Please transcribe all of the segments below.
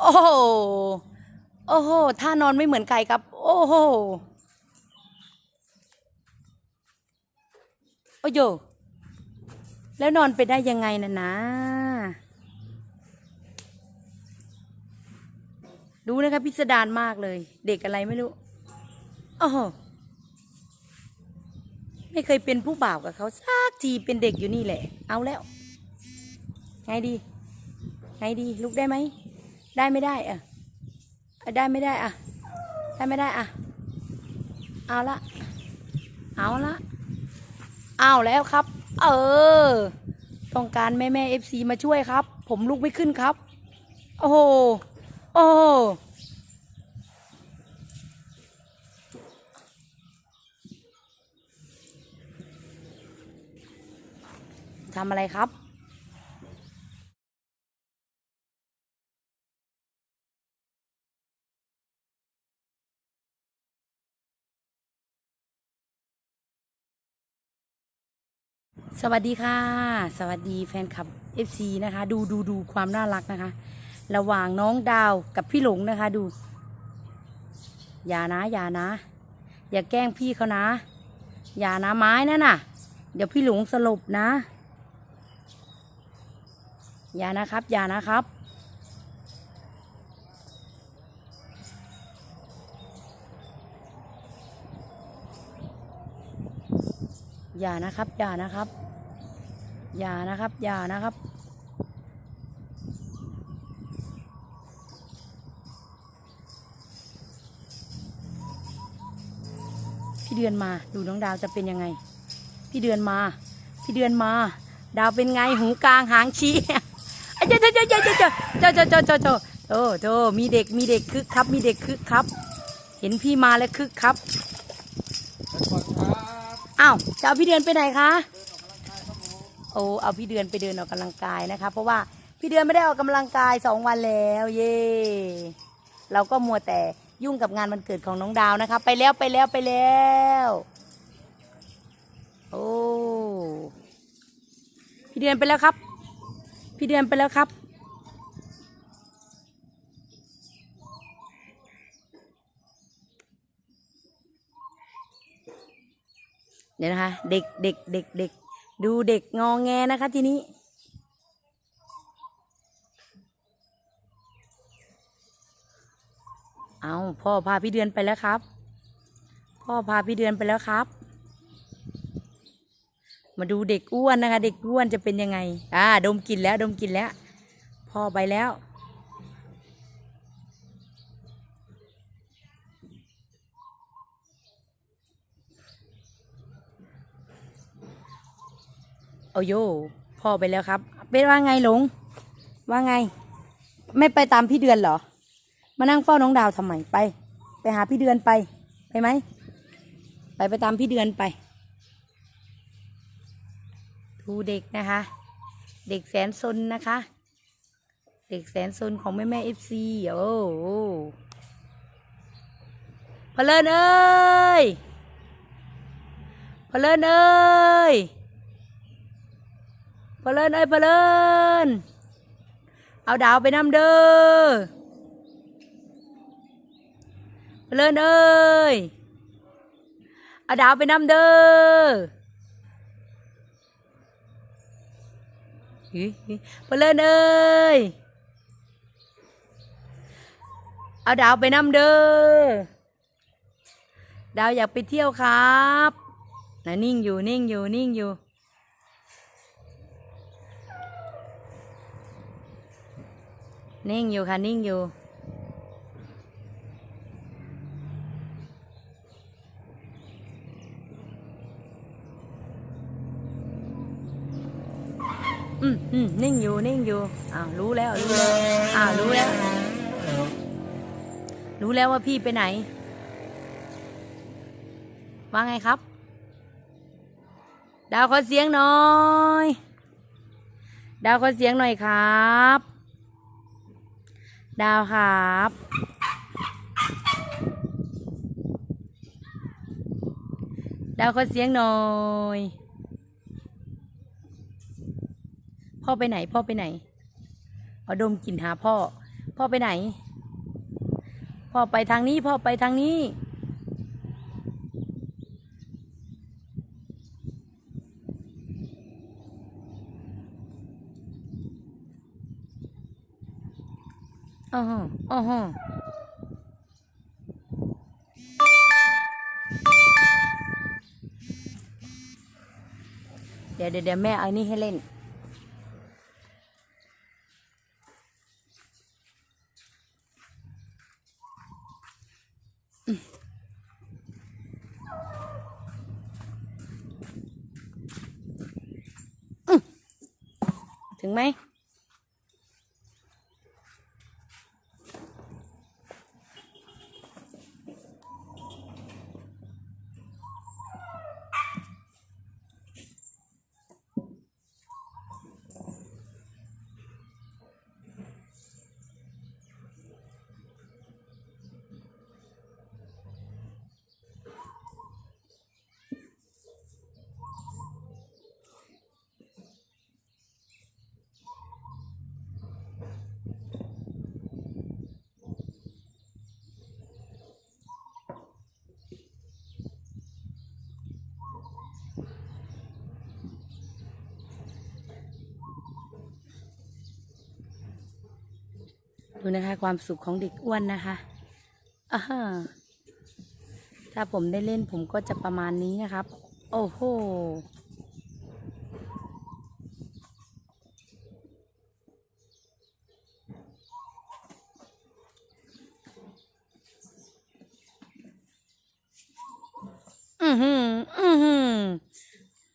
โอ้โห โอ้โหท่านอนไม่เหมือนใครครับ โอ้โห โอ้โย แล้วนอนไปได้ยังไงนะนะ ดูนะครับพิสดารมากเลย เด็กอะไรไม่รู้ โอ้โห ไม่เคยเป็นผู้บ่าวกับเขาสักทีเป็นเด็กอยู่นี่แหละ เอาแล้ว ไงดี ไงดีลุกได้ไหม ได้ไม่ได้อะอะได้ไม่ได้อะได้ไม่ได้อะเอาละ เอาละ เอาแล้วครับ เออ ต้องการแม่แม่เอฟซีมาช่วยครับ ผมลุกไม่ขึ้นครับ โอ้โห โอ้โหทำอะไรครับ สวัสดีค่ะ สวัสดีแฟนคลับ FC นะคะ ดูดูดูความน่ารักนะคะ ระหว่างน้องดาวกับพี่หลงนะคะดู อย่านะ อย่านะ อย่าแกล้งพี่เขานะ อย่านะไม้นั่นน่ะ เดี๋ยวพี่หลงสลบนะ อย่านะครับ อย่านะครับ อย่านะครับ อย่านะครับ อย่านะครับ อย่านะครับ พี่เดือนมา ดูน้องดาวจะเป็นยังไง พี่เดือนมา พี่เดือนมา ดาวเป็นไงหูกลางหางชี้อะเจ้าเจ้าเจ้าเจ้าเจ้าเจ้าเจ้าเจ้าเจ้าเจ้าโอ้โธมีเด็กมีเด็กคึกครับ มีเด็กคึกครับ เห็นพี่มาแล้วคึกครับอ้าวจะเอาพี่เดือนไปไหนคะ โอ้เอาพี่เดือนไปเดินออกกำลังกายนะคะ เพราะว่าพี่เดือนไม่ได้ออกกำลังกายสองวันแล้ว เย่เราก็มัวแต่ยุ่งกับงานวันเกิดของน้องดาวนะคะ ไปแล้วไปแล้วไปแล้ว โอ้พี่เดือนไปแล้วครับ พี่เดือนไปแล้วครับเดี๋ยวนะคะ เด็กเด็กเด็กเด็ก ดูเด็กงองแงนะคะทีนี้เอาพ่อพาพี่เดือนไปแล้วครับ พ่อพาพี่เดือนไปแล้วครับ มาดูเด็กอ้วนนะคะ เด็กอ้วนจะเป็นยังไง อ่า ดมกลิ่นแล้วดมกลิ่นแล้ว พ่อไปแล้ว โอ้โยพ่อไปแล้วครับเป็นว่าไงหลง ว่าไง ไม่ไปตามพี่เดือนเหรอ มานั่งเฝ้าน้องดาวทำไมไป ไปหาพี่เดือนไป ไปไหม ไปไปตามพี่เดือนไป ดูเด็กนะคะ เด็กแสนซนนะคะ เด็กแสนซนของแม่แม่เอฟซีโอ้โหพะเลินเอ้ยพะเลินเอ้ย เพลินเอ้ยเพลินเอาดาวไปนำเด้อเพลินเอ้ยเอาดาวไปนำเด้อเพลินเอ้ยเอาดาวไปนำเด้อดาวอยากไปเที่ยวครับนะนิ่งอยู่นิ่งอยู่นิ่งอยู่ นิ่งอยู่ค่ะ นิ่งอยู่ อืมอืมนิ่งอยู่ นิ่งอยู่ อ้าว รู้แล้ว รู้แล้ว อ้าว รู้แล้ว รู้แล้วว่าพี่ไปไหน ว่าไงครับ ดาวขอเสียงหน่อย ดาวขอเสียงหน่อยครับ ดาวครับดาวขอเสียงหน่อย พ่อไปไหน พ่อไปไหนเอาดมกลิ่นหาพ่อ พ่อไปไหน พ่อไปทางนี้ พ่อไปทางนี้ อ๋อฮะอ๋อฮะเดี๋ยวเดี๋ยวเดี๋ยวแม่เอานี่ให้เล่น ถึงไหม ดูนะคะ ความสุขของเด็กอ้วนนะคะอ่าถ้าผมได้เล่นผมก็จะประมาณนี้นะครับ โอ้โหอือหืออือหือ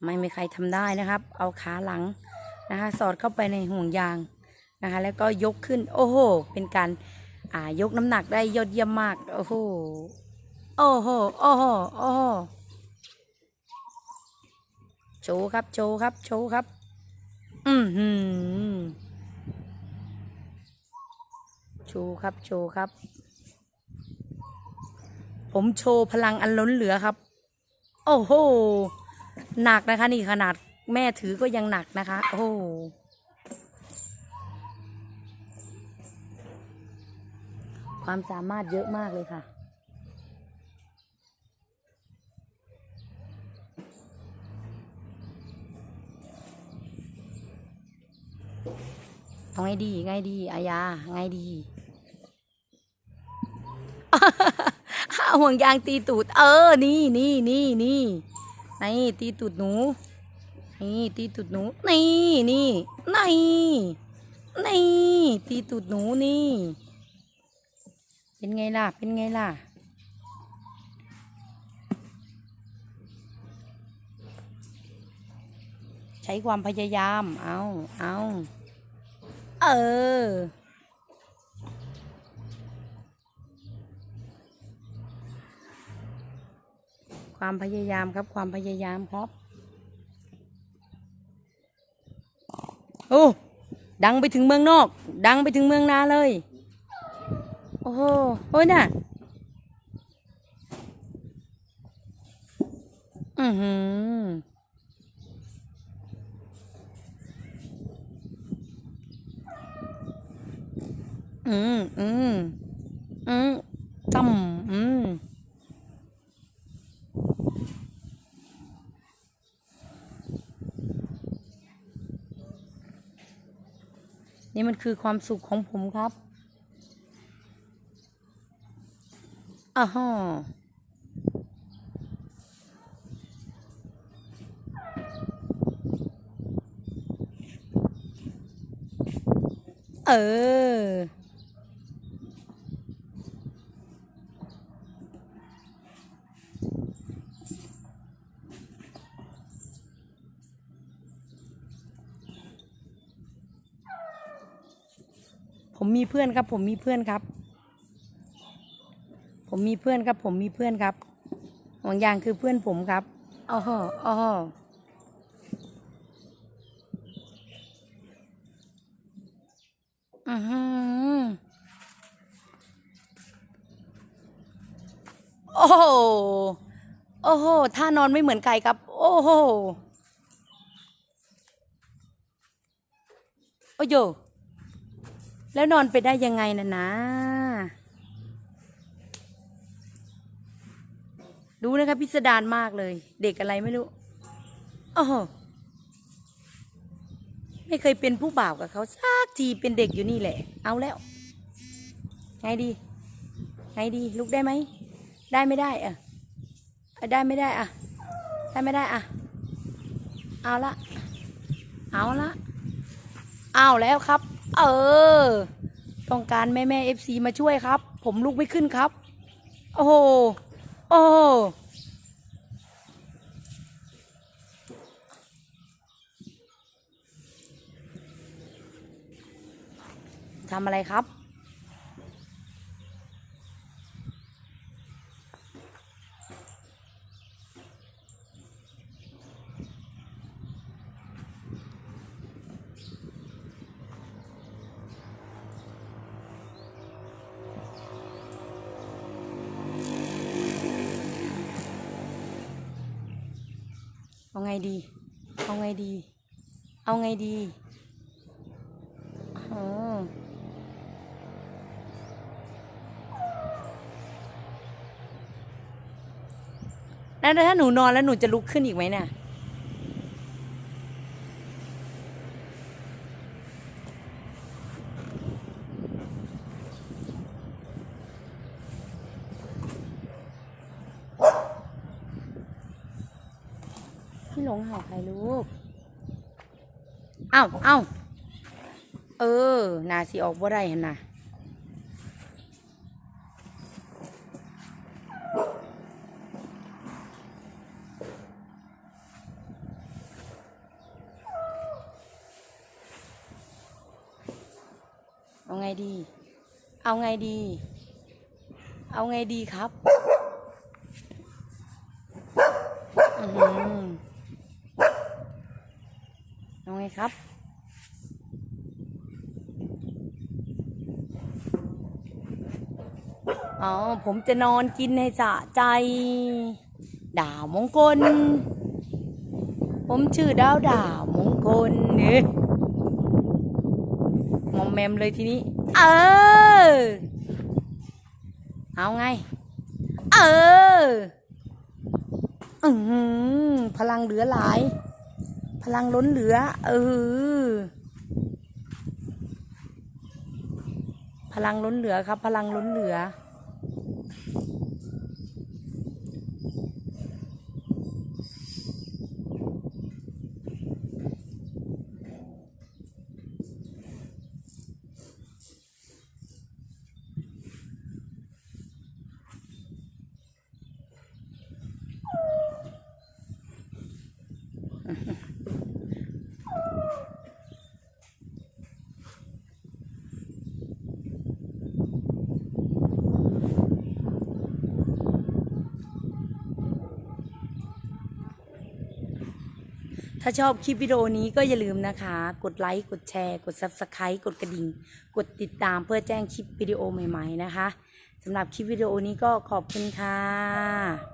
ไม่มีใครทำได้นะครับ เอาขาหลังนะคะ สอดเข้าไปในห่วงยาง นะคะ แล้วก็ยกขึ้น โอ้โห เป็นการอ่ายกน้ำหนักได้ยอดเยี่ยมมาก โอ้โห โอ้โห โอ้โห โอ้โห โชว์ครับ โชว์ครับ โชว์ครับ อือหือโชว์ครับ โชว์ครับ ผมโชว์พลังอันล้นเหลือครับ โอ้โห หนักนะคะนี่ขนาดแม่ถือก็ยังหนักนะคะ โอ้โห ความสามารถเยอะมากเลยค่ะ เอาไงดีไงดีอายาไงดีห่วงยางตีตูด เออ นี่นี่นี่นี่นี่ตีตูดหนู นี่ตีตูดหนู นี่นี่นี่นี่ตีตูดหนูนี่ เป็นไงล่ะ เป็นไงล่ะ ใช้ความพยายาม เอาเอาเออ ความพยายามครับ ความพยายามครับ โอ้ ดังไปถึงเมืองนอก ดังไปถึงเมืองนาเลย โอ้โหโอ้ยน่ะ อือหือ อืมอืมอืมต่ำอืมนี่มันคือความสุขของผมครับ อ่าฮะเออ ผมมีเพื่อนครับ ผมมีเพื่อนครับ ผมมีเพื่อนครับ ผมมีเพื่อนครับบางอย่างคือเพื่อนผมครับอ๋อฮะอ๋อฮะอือหือโอ้โห โอ้โห ท่านอนไม่เหมือนใครครับ โอ้โห โอ้โยแล้วนอนไปได้ยังไงน่ะนะ ดูนะคะพิสดารมากเลย เด็กอะไรไม่รู้โอ้โหไม่เคยเป็นผู้บ่าวกับเขาสักทีเป็นเด็กอยู่นี่แหละ เอาแล้ว ไงดี ไงดีลุกได้ไหม ได้ไม่ได้อะได้ไม่ได้อะได้ไม่ได้อะเอาละ เอาละ เอาแล้วครับ เออ ต้องการแม่แม่เอฟซีมาช่วยครับ ผมลุกไม่ขึ้นครับ โอ้โห อ้ ทำอะไรครับ เอาไงดี เอาไงดี เอาไงดีอ๋อแล้วถ้าหนูนอนแล้วหนูจะลุกขึ้นอีกไหมเนี่ย เห่าใครลูก เอ้าเอ้าเออ นาสิออกบ่ได้เห็นนะเอาไงดี เอาไงดี เอาไงดีครับ อือหือเอาไง ครับ อ๋อ ผมจะนอนกินให้สะใจ ดาวมงคล ผมชื่อดาวดาวมงคลเนี่ยมอมแมมเลยทีนี้ เออ เอาไง เออ อือหือพลังเหลือหลาย พลังล้นเหลือ เออ พลังล้นเหลือครับ พลังล้นเหลือ ถ้าชอบคลิปวิดีโอนี้ก็อย่าลืมนะคะ กดไลค์ กดแชร์ กด Subscribe กดกระดิ่ง กดติดตามเพื่อแจ้งคลิปวิดีโอใหม่ ๆ นะคะสำหรับคลิปวิดีโอนี้ก็ขอบคุณค่ะ